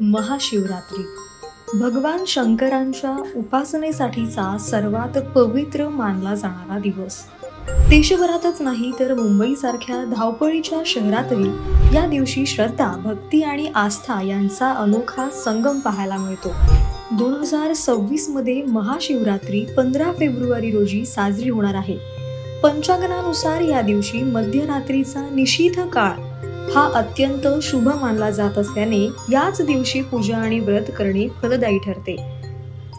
महाशिवरात्री. भगवान शंकरांच्या उपासनेसाठीचा सर्वात पवित्र मानला जाणारा दिवस. देशभरातच नाही तर मुंबईसारख्या धावपळीच्या शहरातही या दिवशी श्रद्धा भक्ती आणि आस्था यांचा अनोखा संगम पाहायला मिळतो. दोन हजार सव्वीसमध्ये महाशिवरात्री पंधरा फेब्रुवारी रोजी साजरी होणार आहे. पंचांगणानुसार या दिवशी मध्यरात्रीचा निशीथ काळ हा अत्यंत शुभ मानला जात असल्याने याच दिवशी पूजा आणि व्रत करणे फलदायी ठरते.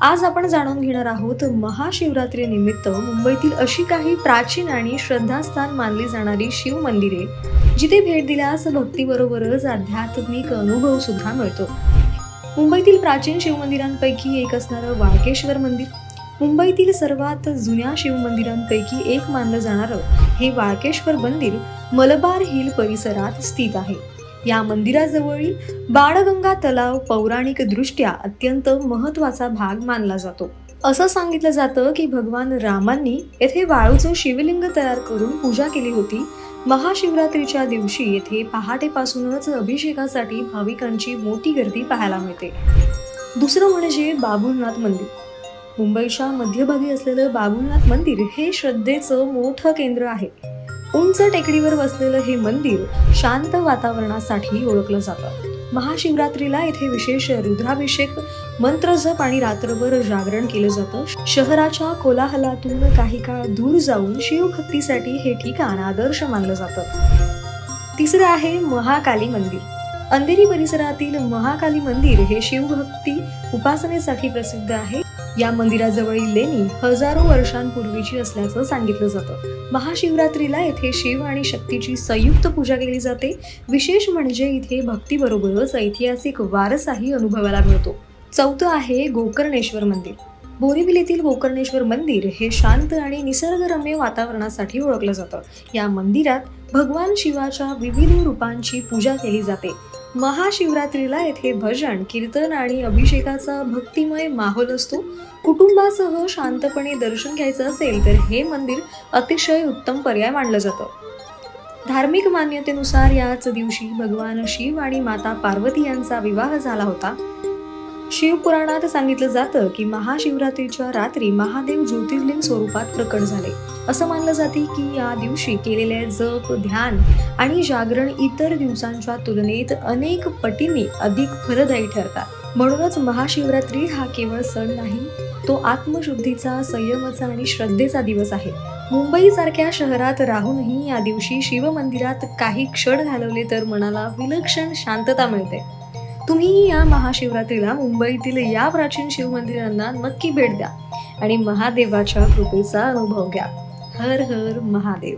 आज आपण जाणून घेणार आहोत महाशिवरात्री निमित्त मुंबईतील अशी काही प्राचीन आणि श्रद्धास्थान मानली जाणारी शिव मंदिरे जिथे भेट दिल्यास भक्तीबरोबरच आध्यात्मिक अनुभव सुद्धा मिळतो. मुंबईतील प्राचीन शिवमंदिरांपैकी एक असणारं वाळकेश्वर मंदिर मुंबईतील सर्वात जुन्या शिवमंदिरांपैकी एक मानलं जाणारं हे वाळकेश्वर मंदिर मलबार हिल परिसरात स्थित आहे. या मंदिराजवळील बाळगंगा तलाव पौराणिक दृष्ट्या अत्यंत महत्त्वाचा भाग मानला जातो. असं सांगितलं जातं की भगवान रामांनी येथे वाळूचं शिवलिंग तयार करून पूजा केली होती. महाशिवरात्रीच्या दिवशी येथे पहाटेपासूनच अभिषेकासाठी भाविकांची मोठी गर्दी पाहायला मिळते. दुसरं म्हणजे बाबुलनाथ मंदिर. मुंबईच्या मध्यभागी असलेलं बाबुलनाथ मंदिर हे श्रद्धेचं मोठं केंद्र आहे. उंच टेकडीवर वसलेलं हे मंदिर शांत वातावरणासाठी ओळखलं जातं. महाशिवरात्रीला इथे विशेष रुद्राभिषेक मंत्रजप आणि रात्रभर जागरण केलं जातं. शहराच्या कोलाहलातून काही काळ दूर जाऊन शिवभक्तीसाठी हे ठिकाण आदर्श मानलं जातं. तिसरं आहे महाकाली मंदिर. अंधेरी परिसरातील महाकाली मंदिर हे शिवभक्ती उपासनेसाठी प्रसिद्ध आहे. या मंदिराजवळील लेणी हजारो वर्षांपूर्वीची असल्याचं सांगितलं जातं. महाशिवरात्रीला येथे शिव आणि शक्तीची संयुक्त पूजा केली जाते. विशेष म्हणजे इथे भक्तीबरोबरच ऐतिहासिक वारसाही अनुभवायला मिळतो. चौथं आहे गोकर्णेश्वर मंदिर. बोरीवली येथील गोकर्णेश्वर मंदिर हे शांत आणि निसर्गरम्य वातावरणासाठी ओळखलं जातं. या मंदिरात भगवान शिवाच्या विविध रूपांची पूजा केली जाते. महाशिवरात्रीला येथे भजन कीर्तन आणि अभिषेकाचा भक्तिमय माहोल असतो. कुटुंबासह शांतपणे दर्शन घ्यायचं असेल तर हे मंदिर अतिशय उत्तम पर्याय मानलं जातं. धार्मिक मान्यतेनुसार याच दिवशी भगवान शिव आणि माता पार्वती यांचा विवाह झाला होता. शिवपुराणात सांगितलं जातं की महाशिवरात्रीच्या रात्री महादेव ज्योतिर्लिंग स्वरूपात प्रकट झाले. असं मानलं जाते की या दिवशी केलेले जप ध्यान आणि जागरण इतर दिवसांच्या तुलनेत अनेक पटींनी अधिक फलदायी ठरतात. म्हणूनच महाशिवरात्री हा केवळ सण नाही तो आत्मशुद्धीचा संयमाचा आणि श्रद्धेचा दिवस आहे. मुंबईसारख्या शहरात राहूनही या दिवशी शिवमंदिरात काही क्षण घालवले तर मनाला विलक्षण शांतता मिळते. तुम्ही या महाशिवरात्रीला मुंबईतील या प्राचीन शिवमंदिरांना नक्की भेट द्या आणि महादेवाच्या कृपेचा अनुभव घ्या. हर हर महादेव.